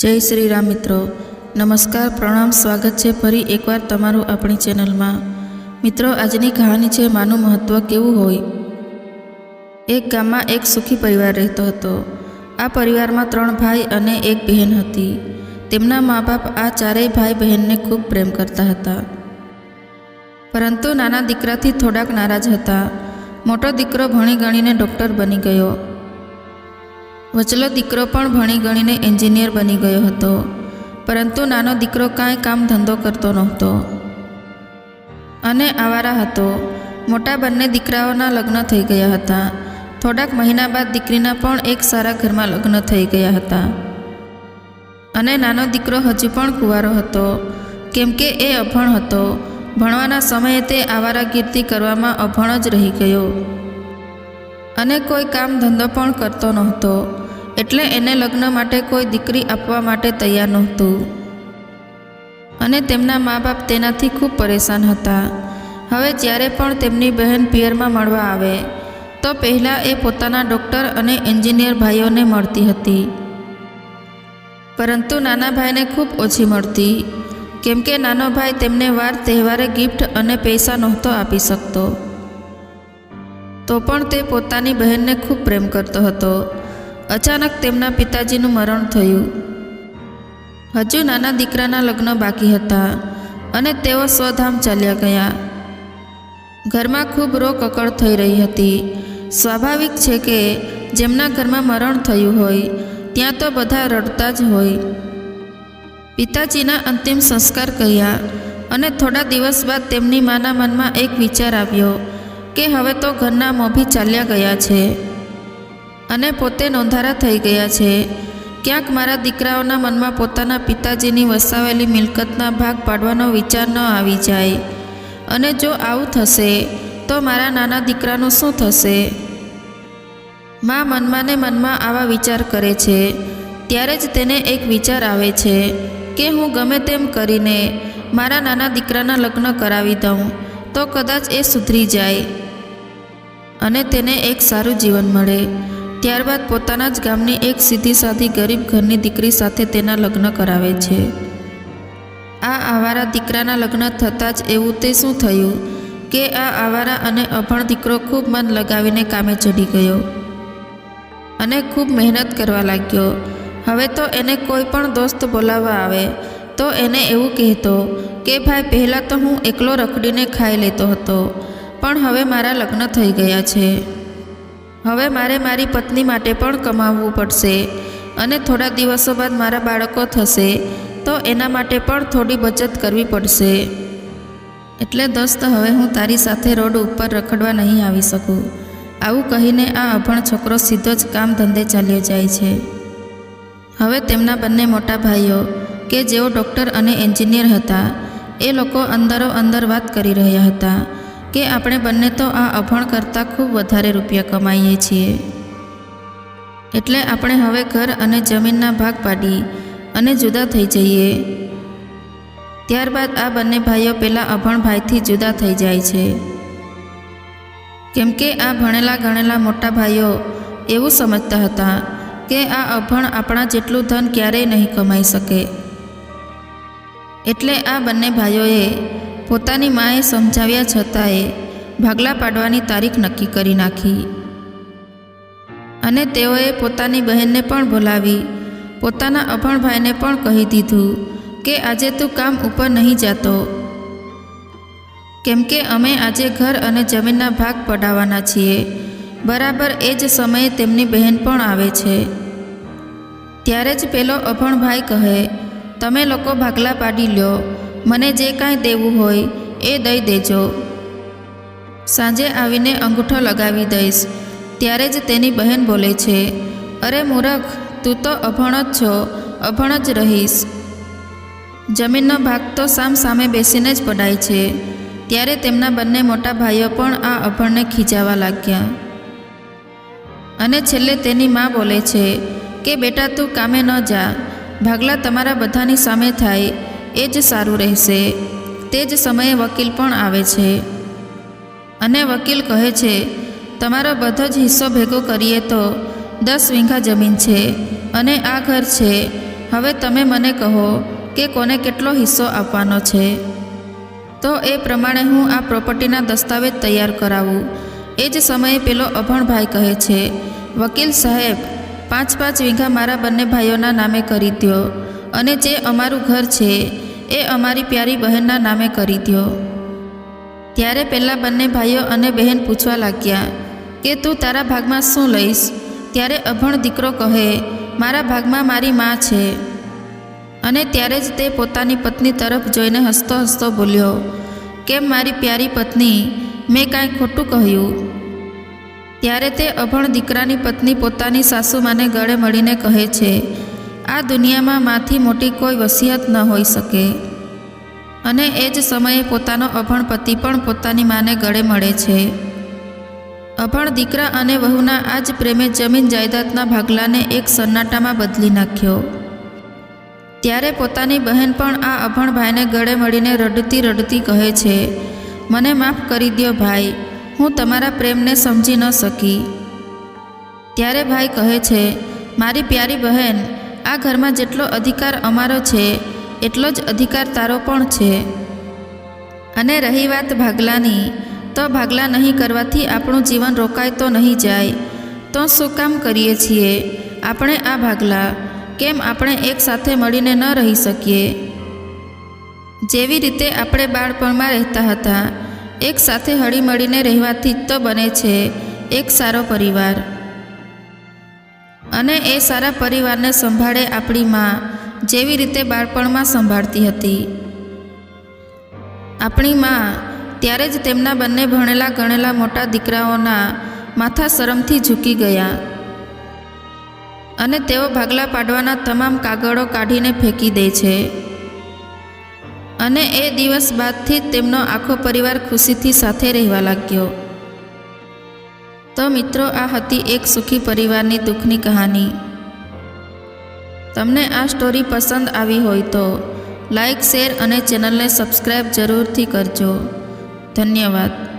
જય શ્રી રામ મિત્રો. નમસ્કાર, પ્રણામ, સ્વાગત છે ફરી એકવાર તમારું આપણી ચેનલમાં. મિત્રો, આજની કહાની છે, માનું મહત્ત્વ કેવું હોય? એક ગામમાં એક સુખી પરિવાર રહેતો હતો. આ પરિવારમાં ત્રણ ભાઈ અને એક બહેન હતી. તેમના મા બાપ આ ચારેય ભાઈ બહેનને ખૂબ પ્રેમ કરતા હતા. પરંતુ નાના દીકરાથી થોડાક નારાજ હતા. મોટો દીકરો ભણી ગણીને ડૉક્ટર બની ગયો. વચલો દીકરો પણ ભણી ગણીને એન્જિનિયર બની ગયો હતો. પરંતુ નાનો દીકરો કાંઈ કામ ધંધો કરતો નહોતો. અને આવારા હતો. મોટા બંને દીકરાઓના લગ્ન થઈ ગયા હતા. થોડાક મહિના બાદ દીકરીના પણ એક સારા ઘરમાં લગ્ન થઈ ગયા હતા. અને નાનો દીકરો હજી પણ કુંવારો હતો. કેમ કે એ અભણ હતો. ભણવાના સમયે તે આવારાગીર્દી કરવામાં અભણ જ રહી ગયો. અને કોઈ કામ ધંધો પણ કરતો નહોતો, એટલે એને લગ્ન માટે કોઈ દીકરી આપવા માટે તૈયાર નહોતું. અને તેમના મા બાપ તેનાથી ખૂબ પરેશાન હતા. હવે જ્યારે પણ તેમની બહેન પિયરમાં મળવા આવે, તો પહેલાં એ પોતાના ડૉક્ટર અને એન્જિનિયર ભાઈઓને મળતી હતી. પરંતુ નાના ભાઈને ખૂબ ઓછી મળતી, કેમ કે નાનો ભાઈ તેમને વાર તહેવારે ગિફ્ટ અને પૈસા નહોતો આપી શકતો. તો પણ તે પોતાની બહેનને ખૂબ પ્રેમ કરતો હતો. અચાનક તેમના પિતાજીનું મરણ થયું. હજુ નાના દીકરાના લગ્ન બાકી હતા અને તેઓ સ્વધામ ચાલ્યા ગયા. ઘરમાં ખૂબ રોકકળ થઈ રહી હતી. સ્વાભાવિક છે કે જેમના ઘરમાં મરણ થયું હોય, ત્યાં તો બધા રડતા જ હોય. પિતાજીના અંતિમ સંસ્કાર કર્યા અને થોડા દિવસ બાદ તેમની માના મનમાં એક વિચાર આવ્યો. કે હવે તો ઘરના મોભી ચાલ્યા ગયા છે અને પોતે નોંધારા થઈ ગયા છે. ક્યાંક મારા દીકરાઓના મનમાં પોતાના પિતાજીની વસાવેલી મિલકતના ભાગ પાડવાનો વિચાર ન આવી જાય. અને જો આવું થશે, તો મારા નાના દીકરાનું શું થશે? મા મનમાં ને મનમાં આવા વિચાર કરે છે. ત્યારે જ તેને એક વિચાર આવે છે કે હું ગમે તેમ કરીને મારા નાના દીકરાના લગ્ન કરાવી દઉં, તો કદાચ એ સુધરી જાય. અને તેને એક સારું જીવન મળે. ત્યારબાદ પોતાના જ ગામની એક સીધી સાધી ગરીબ ઘરની દીકરી સાથે તેના લગ્ન કરાવે છે. આ આવારા દીકરાના લગ્ન થતાં જ એવું તે શું થયું કે આ આવારા અને અભણ દીકરો ખૂબ મન લગાવીને કામે ચડી ગયો અને ખૂબ મહેનત કરવા લાગ્યો. હવે તો એને કોઈ પણ દોસ્ત બોલાવવા આવે તો એને એવું કહેતો કે, ભાઈ, પહેલાં તો હું એકલો રખડીને ખાઈ લેતો હતો. પણ હવે મારા લગ્ન થઈ ગયા છે. હવે મારે મારી પત્ની માટે પણ કમાવવું પડશે અને થોડા દિવસો બાદ મારા બાળકો થશે તો એના માટે પણ થોડી બચત કરવી પડશે. એટલે દોસ્ત, હવે હું તારી સાથે રોડ ઉપર રખડવા નહીં આવી શકું. આવું કહીને આ અભણ છોકરો સીધો જ કામ ધંધે ચાલ્યો જાય છે. હવે તેમના બંને મોટા ભાઈઓ કે જેઓ ડૉક્ટર અને એન્જિનિયર હતા, એ લોકો અંદરો અંદર વાત કરી રહ્યા હતા. કે આપણે બંને તો આ અભણ કરતાં ખૂબ વધારે રૂપિયા કમાઈએ છીએ. એટલે આપણે હવે ઘર અને જમીનના ભાગ પાડી અને જુદા થઈ જઈએ. ત્યારબાદ આ બંને ભાઈઓ પેલા અભણ ભાઈથી જુદા થઈ જાય છે. કેમ કે આ ભણેલા ગણેલા મોટા ભાઈઓ એવું સમજતા હતા કે આ અભણ આપણા જેટલું ધન ક્યારેય નહીં કમાઈ શકે. એટલે આ બંને ભાઈઓએ પોતાની માએ સમજાવ્યા છતાંય ભાગલા પાડવાની તારીખ નક્કી કરી નાખી. અને તેઓએ પોતાની બહેનને પણ બોલાવી, પોતાના અભણ ભાઈને પણ કહી દીધું કે આજે તું કામ ઉપર નહીં જાતો. કેમ કે અમે આજે ઘર અને જમીનના ભાગ પડાવવાના છીએ, બરાબર એ જ સમયે તેમની બહેન પણ આવે છે. ત્યારે જ પેલો અભણ ભાઈ કહે, તમે લોકો ભાગલા પાડી લ્યો મને જે કાંઈ દેવું હોય એ દઈ દેજો. સાંજે આવીને અંગૂઠો લગાવી દઈશ. ત્યારે જ તેની બહેન બોલે છે, અરે મૂરખ, તું તો અભણ જ છો, અભણ જ રહીશ. જમીનનો ભાગ તો સામ સામે બેસીને જ પડાય છે. ત્યારે તેમના બંને મોટા ભાઈઓ પણ આ અભણને ખીજાવા લાગ્યા. અને છેલ્લે તેની મા બોલે છે, કે બેટા, તું કામે ન જા. ભાગલા તમારા બધાની સામે થાય. એ જ સારું રહેશે. તે જ સમયે વકીલ પણ આવે છે. અને વકીલ કહે છે, તમારો બધો જ હિસ્સો ભેગો કરીએ તો દસ વીંઘા જમીન છે અને આ ઘર છે. હવે તમે મને કહો કે કોને કેટલો હિસ્સો આપવાનો છે. તો એ પ્રમાણે હું આ પ્રોપર્ટીના દસ્તાવેજ તૈયાર કરાવું. એ જ સમયે પેલો અભણ ભાઈ કહે છે, વકીલ સાહેબ, પાંચ પાંચ વીંઘા મારા બંને ભાઈઓના નામે કરી દ્યો. અને જે અમારું ઘર છે, એ અમારી પ્યારી બહેનના નામે કરી દ્યો. ત્યારે પહેલાં બંને ભાઈઓ અને બહેન પૂછવા લાગ્યા કે, તું તારા ભાગમાં શું લઈશ? ત્યારે અભણ દીકરો કહે, મારા ભાગમાં મારી માં છે. અને ત્યારે જ તે પોતાની પત્ની તરફ જોઈને હસતો હસતો બોલ્યો, કેમ મારી પ્યારી પત્ની? મેં કાંઈ ખોટું કહ્યું? ત્યારે તે અભણ દીકરાની પત્ની પોતાની સાસુમાને ગળે મળીને કહે છે આ દુનિયામાં માથી મોટી કોઈ વસિયત ન હોઈ શકે. અને એ જ સમયે પોતાનો અભણ પતિ પણ પોતાની માને ગળે મળે છે. અભણ દીકરા અને વહુના આ જ પ્રેમે જમીન જાયદાદના ભાગલાને એક સન્નાટામાં બદલી નાખ્યો. ત્યારે પોતાની બહેન પણ આ અભણ ભાઈને ગળે મળીને રડતી રડતી કહે છે, મને માફ કરી દ્યો ભાઈ, હું તમારા પ્રેમને સમજી ન શકી. ત્યારે ભાઈ કહે છે, મારી પ્યારી બહેન આ ઘરમાં જેટલો અધિકાર અમારો છે, એટલો જ અધિકાર તારો પણ છે. અને રહી વાત ભાગલાની, તો ભાગલા નહીં કરવાથી આપણું જીવન રોકાય તો નહીં જાય. તો શું કામ કરીએ છીએ? આપણે આ ભાગલા, કેમ આપણે એક સાથે મળીને ન રહી શકીએ? જેવી રીતે આપણે બાળપણમાં રહેતા હતા, એક સાથે હળી મળીને રહેવાથી જ તો બને છે, એક સારો પરિવાર. અને એ સારા પરિવારને સંભાળે આપણી માં, જેવી રીતે બાળપણમાં સંભાળતી હતી. આપણી માં ત્યારે જ તેમના બંને ભણેલા ગણેલા મોટા દીકરાઓના માથા શરમથી ઝૂકી ગયા. અને તેઓ ભાગલા પાડવાના તમામ કાગળો કાઢીને ફેંકી દે છે. અને એ દિવસ બાદથી જ તેમનો આખો પરિવાર ખુશીથી સાથે રહેવા લાગ્યો. તો મિત્રો, આ હતી એક સુખી પરિવારની દુઃખની કહાની. તમને આ સ્ટોરી પસંદ આવી હોય તો લાઈક, શેર અને ચેનલને સબસ્ક્રાઈબ જરૂરથી કરજો. ધન્યવાદ.